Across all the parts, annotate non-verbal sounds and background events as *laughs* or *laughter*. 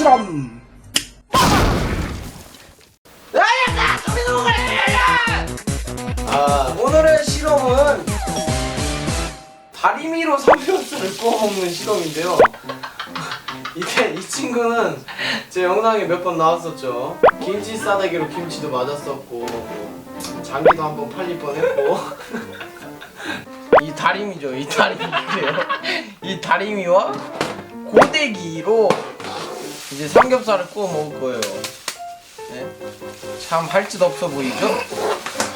실험 아 오늘의 실험은 다리미로 삼겹살을 구워 먹는 실험인데요. 이게 이 친구는 제 영상에 몇 번 나왔었죠. 김치 싸대기로 김치도 맞았었고 뭐 장기도 한 번 팔릴 뻔했고. *laughs* 이 다리미죠 이 다리미인데요. 이 다리미와 고데기로 이제 삼겹살을 구워 먹을 거예요 네. 참할 짓 없어 보이죠?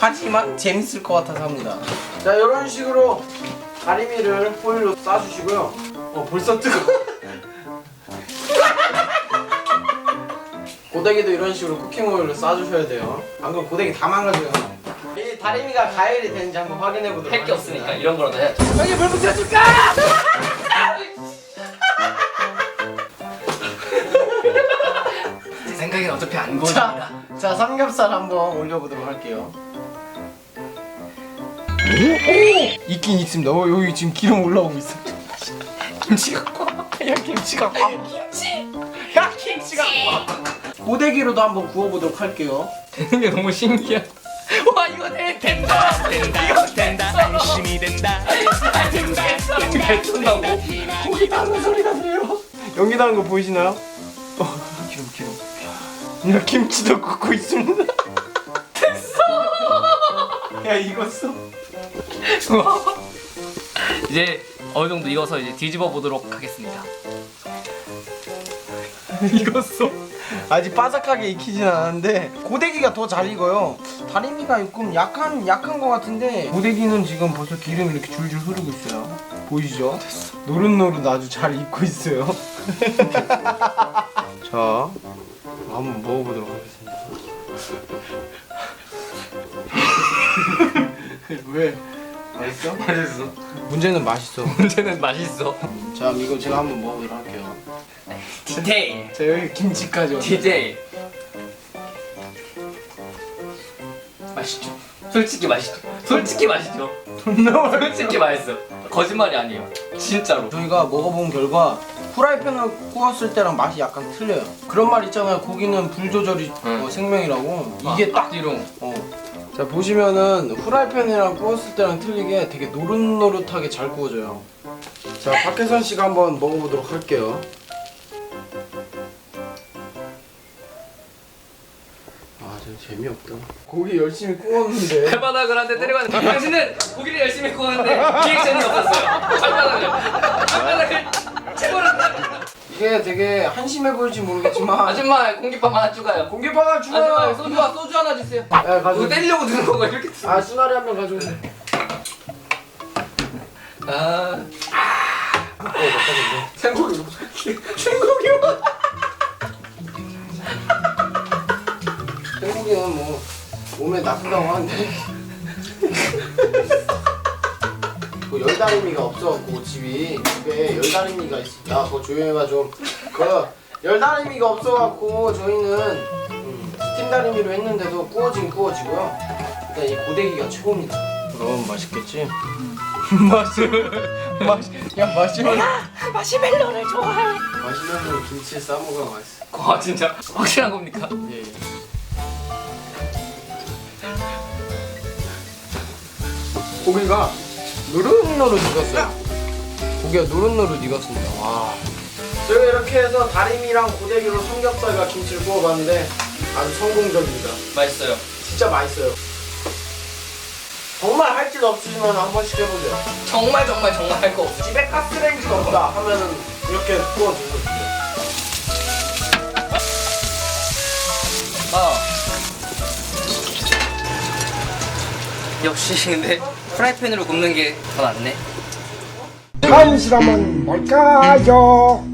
하지만 재밌을 것 같아서 합니다 자 이런 식으로 다리미를 호일로 싸주시고요 어 벌써 뜨거 *laughs* 고데기도 이런 식으로 쿠킹 오일로 싸주셔야 돼요 안 그럼 고데기 다 망가져요 이 다리미가 가열이 되는지 한번 확인해 보도록 할게 없으니까 이런 거라도 해야죠. 형이 물 붙여줄까? 자, 자 삼겹살 한번 올려보도록 할게요. 오! 있긴 있습니다. 어, 여기 지금 기름 올라오고 있어. *laughs* 김치가 꽉. 야 김치가 꽉. 김치. 야 김치가 꽉. 고데기로도 한번 구워보도록 할게요. 되는 게 너무 신기해. 와 이거 돼 된다 된다 이거 된다 안심이 된다 된다 된다고 고기 닿는 소리가 들려요. 연기 나는 거 보이시나요? 야 김치도 굽고 있습니다. *laughs* 됐어. 야 익었어. 이제 어느 정도 익어서 이제 뒤집어 보도록 하겠습니다. *laughs* 익었어. 아직 바삭하게 익히진 않았는데 고데기가 더 잘 익어요. 다리미가 조금 약한 약한 것 같은데 고데기는 지금 벌써 기름이 이렇게 줄줄 흐르고 있어요. 보이시죠? 노릇노릇 아주 잘 익고 있어요. *laughs* 자, 한번 먹어보도록 하겠습니다. *laughs* 왜? 맛있어? 맛있어. 문제는 맛있어. *laughs* 문제는 맛있어. 자, 이거 제가 한번 먹어보도록 할게요. 디테일. 자, 여기 김치까지 왔어요. 디테일. 맛있죠. 솔직히 맛있죠. 솔직히 맛있죠. *laughs* 솔직히 맛있어. 거짓말이 아니에요. 진짜로. 저희가 먹어본 결과 후라이팬을 구웠을 때랑 맛이 약간 틀려요. 그런 말 있잖아요. 고기는 불 조절이 응. 어, 생명이라고. 이게 딱 띠롱. 어. 자 보시면은 후라이팬이랑 구웠을 때랑 틀리게 되게 노릇노릇하게 잘 구워져요. 자 박혜선 씨가 한번 먹어보도록 할게요. 아, 좀 재미없다. 고기 열심히 구웠는데. *laughs* 발바닥을 한 대 때려가는 당신은 고기를 열심히 구웠는데 리액션이 없었어요. 발바닥을. 발바닥을 최고로. 이게 되게 한심해 보일지 모르겠지만. 아줌마 공깃밥 하나 추가요. 공개파가 아줌마? 소주 소주 하나 주세요. 네, 이거 가져. 때리려고 드는 거가 이렇게. 드- 아, 수나리 한명 가져오세요. 아. 생고기로. 생고기 로. 생고기는 뭐 몸에 나쁘다고 하는데. 그 *laughs* 열다리미가 없어갖고 집이 집에 열다리미가 있습니다. 그거 조용히가 좀. 그 열다리미가 없어갖고 저희는 음, 스팀 다리미로 했는데도 구워진 구워지고요. 일단 이 고데기가 최고입니다. 그럼 맛있겠지? 맛이 맛이 야 마시멜로 마시멜로를 좋아해. 마시멜로 김치에 싸 먹으면 맛있어. 와 진짜 확실한 겁니까? 예. 예. 고기가 노릇노릇 익었어요. 고기가 노릇노릇 익었습니다. 와. 저희가 이렇게 해서 다리미랑 고데기로 삼겹살과 김치를 구워봤는데 아주 성공적입니다. 맛있어요. 진짜 맛있어요. 정말 할 짓 없으시면 한 번씩 해보세요. 정말 정말 정말 할 거 없어. 집에 가스레인지가 없다 하면은 이렇게 구워주세요. 아. 역시 근데 프라이팬으로 굽는 게 더 낫네. 다음 실험은 뭘까요?